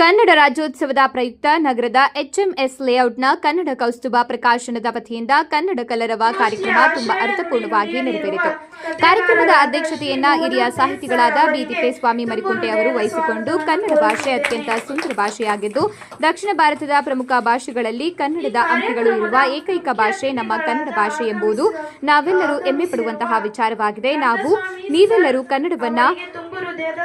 ಕನ್ನಡ ರಾಜ್ಯೋತ್ಸವದ ಪ್ರಯುಕ್ತ ನಗರದ ಎಚ್ಎಂಎಸ್ ಲೇಔಟ್ನ ಕನ್ನಡ ಕೌಸ್ತುಭ ಪ್ರಕಾಶನದ ವತಿಯಿಂದ ಕನ್ನಡ ಕಲರವ ಕಾರ್ಯಕ್ರಮ ತುಂಬಾ ಅರ್ಥಪೂರ್ಣವಾಗಿ ನೆರವೇರಿತು. ಕಾರ್ಯಕ್ರಮದ ಅಧ್ಯಕ್ಷತೆಯನ್ನ ಹಿರಿಯ ಸಾಹಿತಿಗಳಾದ ಬೀದಿಪೇ ಸ್ವಾಮಿ ಮರಿಕುಂಟೆ ಅವರು ವಹಿಸಿಕೊಂಡು ಕನ್ನಡ ಭಾಷೆ ಅತ್ಯಂತ ಸುಂದರ ಭಾಷೆಯಾಗಿದ್ದು, ದಕ್ಷಿಣ ಭಾರತದ ಪ್ರಮುಖ ಭಾಷೆಗಳಲ್ಲಿ ಕನ್ನಡದ ಅಂಶಗಳು ಇರುವ ಏಕೈಕ ಭಾಷೆ ನಮ್ಮ ಕನ್ನಡ ಭಾಷೆ ಎಂಬುದು ನಾವೆಲ್ಲರೂ ಹೆಮ್ಮೆ ಪಡುವಂತಹ ವಿಚಾರವಾಗಿದೆ. ನಾವು ನೀವೆಲ್ಲರೂ ಕನ್ನಡವನ್ನ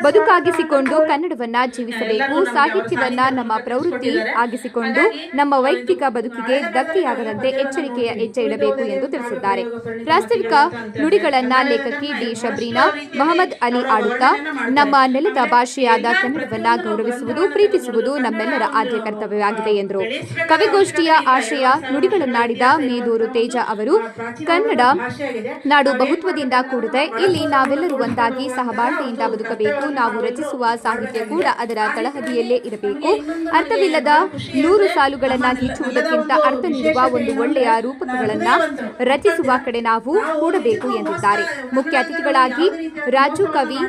ಬದುಕಾಗಿಸಿಕೊಂಡು ಕನ್ನಡವನ್ನ ಜೀವಿಸಬೇಕು. ಸಾಹಿತ್ಯವನ್ನ ನಮ್ಮ ಪ್ರವೃತ್ತಿ ಆಗಿಸಿಕೊಂಡು ನಮ್ಮ ವೈಯಕ್ತಿಕ ಬದುಕಿಗೆ ಧಕ್ಕೆಯಾಗದಂತೆ ಎಚ್ಚರಿಕೆಯ ಹೆಜ್ಜೆ ಇಡಬೇಕು ಎಂದು ತಿಳಿಸಿದ್ದಾರೆ. ಪ್ರಾಸ್ತಾವಿಕ ನುಡಿಗಳನ್ನ ಲೇಖಕಿ ಡಿ ಶಬ್ರೀನಾ ಮೊಹಮ್ಮದ್ ಅಲಿ ಆಡುತ್ತಾ ನಮ್ಮ ನೆಲದ ಭಾಷೆಯಾದ ಕನ್ನಡವನ್ನ ಗೌರವಿಸುವುದು ಪ್ರೀತಿಸುವುದು ನಮ್ಮೆಲ್ಲರ ಆದ್ಯ ಕರ್ತವ್ಯವಾಗಿದೆ ಎಂದರು. ಕವಿಗೋಷ್ಠಿಯ ಆಶಯ ನುಡಿಗಳನ್ನಾಡಿದ ಮೇದೂರು ತೇಜ ಅವರು ಕನ್ನಡ ನಾಡು ಬಹುತ್ವದಿಂದ ಕೂಡಿದೆ. ಇಲ್ಲಿ ನಾವೆಲ್ಲರೂ ಒಂದಾಗಿ ಸಹಬಾಳ್ವೆಯಿಂದ ಬದುಕಬೇಕು ನಾವು ರಚಿಸುವ ಸಾಹಿತ್ಯ ಕೂಡ ಅದರ ತಳಹದಿಯಲ್ಲೇ ಇರಬೇಕು. ಅರ್ಥವಿಲ್ಲದ ನೂರು ಸಾಲುಗಳನ್ನ ಗೀಚುವುದಕ್ಕಿಂತ ಅರ್ಥ ನೀಡುವ ಒಂದು ಒಳ್ಳೆಯ ರೂಪಕಗಳನ್ನ ರಚಿಸುವ ಕಡೆ ನಾವು ಕೂಡಬೇಕು ಎಂದಿದ್ದಾರೆ. ಮುಖ್ಯ ಅತಿಥಿಗಳಾಗಿ ರಾಜು ಕವಿ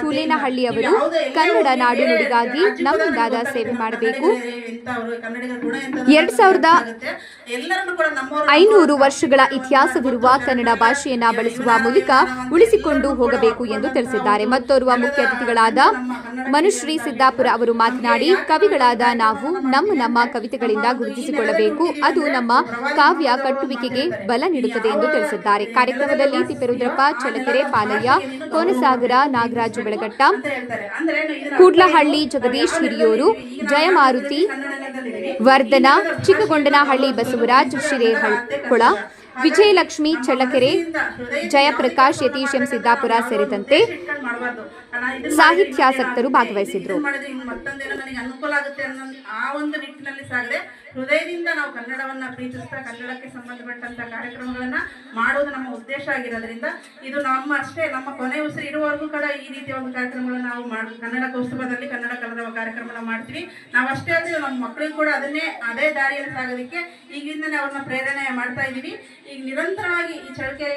ಸೂಲೇನಹಳ್ಳಿ ಅವರು ಕನ್ನಡ ನಾಡು ನುಡಿಗಾಗಿ ನಮ್ಮಿಂದಾದ ಸೇವೆ ಮಾಡಬೇಕು. ಎರಡ್ ಸಾವಿರದ ಐನೂರು ವರ್ಷಗಳ ಇತಿಹಾಸವಿರುವ ಕನ್ನಡ ಭಾಷೆಯನ್ನ ಬಳಸುವ ಮೂಲಕ ಉಳಿಸಿಕೊಂಡು ಹೋಗಬೇಕು ಎಂದು ತಿಳಿಸಿದ್ದಾರೆ. ಮತ್ತೋರ್ವ ಮುಖ್ಯ ಅತಿಥಿಗಳಾದ ಮನುಶ್ರೀ ಸಿದ್ದಾಪುರ ಅವರು ಮಾತನಾಡಿ, ಕವಿಗಳಾದ ನಾವು ನಮ್ಮ ನಮ್ಮ ಕವಿತೆಗಳಿಂದ ಗುರುತಿಸಿಕೊಳ್ಳಬೇಕು. ಅದು ನಮ್ಮ ಕಾವ್ಯ ಕಟ್ಟುವಿಕೆಗೆ ಬಲ ನೀಡುತ್ತದೆ ಎಂದು ತಿಳಿಸಿದ್ದಾರೆ. ಕಾರ್ಯಕ್ರಮದಲ್ಲಿ ತಿಪ್ಪೇರುದ್ರಪ್ಪ ಚಲಕೆರೆ ಪಾಲಯ್ಯ, ಕೋನಸಾಗರ, ನಾಗರಾಜು ಬೆಳಗಟ್ಟ, ಕೂಡ್ಲಹಳ್ಳಿ ಜಗದೀಶ್ ಹಿರಿಯೂರು, ಜಯಮಾರುತಿ, ವರ್ಧನ, ಚಿಕ್ಕಗೊಂಡನಹಳ್ಳಿ ಬಸವರಾಜ್, ಶಿರೇಹಳ್ಳ ವಿಜಯಲಕ್ಷ್ಮಿ ಚಳ್ಳಕೆರೆ ಜಯಪ್ರಕಾಶ್ ಯತೀಶ್ ಎಂ ಸಿದ್ದಾಪುರ ಸೇರಿದಂತೆ ಸಾಹಿತ್ಯಾಸಕ್ತರು ಭಾಗವಹಿಸಿದ್ರು. ಹೃದಯದಿಂದ ನಾವು ಕನ್ನಡವನ್ನ ಪ್ರೀತಿಸ್ತಾ ಕನ್ನಡಕ್ಕೆ ಸಂಬಂಧಪಟ್ಟಂತ ಕಾರ್ಯಕ್ರಮಗಳನ್ನ ಮಾಡೋದು ನಮ್ಮ ಉದ್ದೇಶ ಆಗಿರೋದ್ರಿಂದ ಇದು ನಮ್ಮ ಅಷ್ಟೇ, ನಮ್ಮ ಕೊನೆ ಉಸಿರು ಇರುವವರೆಗೂ ಕೂಡ ಈ ರೀತಿಯ ಒಂದು ಕಾರ್ಯಕ್ರಮಗಳನ್ನ ನಾವು ಮಾಡಿ ಕನ್ನಡ ಕೌಸ್ತುಭದಲ್ಲಿ ಕನ್ನಡ ಕನ್ನಡ ಕಾರ್ಯಕ್ರಮನ ಮಾಡ್ತೀವಿ. ನಾವು ಅಷ್ಟೇ ಅಲ್ಲದೆ ನಮ್ಮ ಮಕ್ಕಳಿಗೂ ಕೂಡ ಅದನ್ನೇ, ಅದೇ ದಾರಿಯಲ್ಲಿ ಸಾಗೋದಕ್ಕೆ ಈಗಿಂದನೇ ಅವ್ರನ್ನ ಪ್ರೇರಣೆ ಮಾಡ್ತಾ ಇದ್ದೀವಿ. ಈಗ ನಿರಂತರವಾಗಿ ಈ ಚಳಕೆ